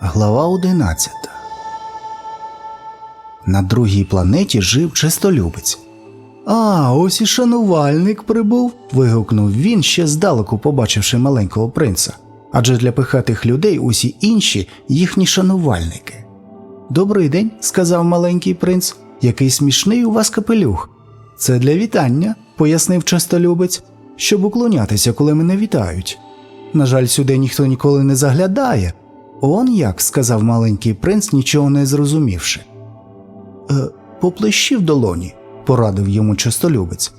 Глава 11 На другій планеті жив чистолюбець. А, ось і шанувальник прибув. вигукнув він ще здалеку, побачивши маленького принца. Адже для пихатих людей усі інші їхні шанувальники. Добрий день, сказав маленький принц. Який смішний у вас капелюх. Це для вітання, пояснив чистолюбець, щоб уклонятися, коли мене вітають. На жаль, сюди ніхто ніколи не заглядає. Он як, сказав маленький принц, нічого не зрозумівши. Е, поплещи в долоні, порадив йому чистолюбець.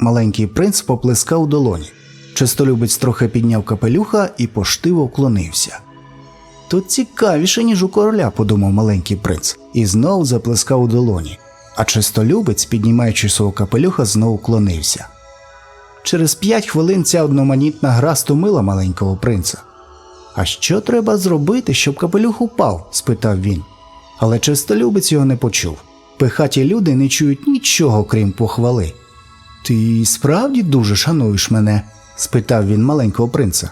Маленький принц поплескав долоні. Чистолюбець трохи підняв капелюха і поштиво вклонився. Тут цікавіше, ніж у короля, подумав маленький принц, і знов заплескав у долоні. А чистолюбець, піднімаючи свого капелюха, знову вклонився. Через п'ять хвилин ця одноманітна гра стомила маленького принца. А що треба зробити, щоб капелюх упав? спитав він. Але чистолюбець його не почув. Пихаті люди не чують нічого, крім похвали. Ти справді дуже шануєш мене? спитав він маленького принца.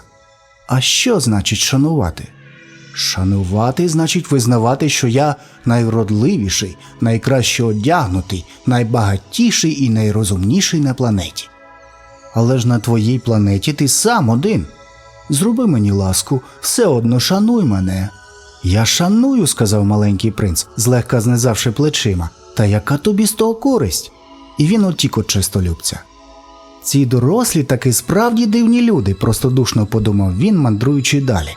А що значить шанувати? Шанувати значить визнавати, що я найвродливіший, найкраще одягнутий, найбагатіший і найрозумніший на планеті. Але ж на твоїй планеті ти сам один. Зроби мені ласку, все одно шануй мене. Я шаную, сказав маленький принц, злегка знизавши плечима. Та яка тобі з того користь? І він утік от чистолюбця. Ці дорослі таки справді дивні люди, простодушно подумав він, мандруючи далі.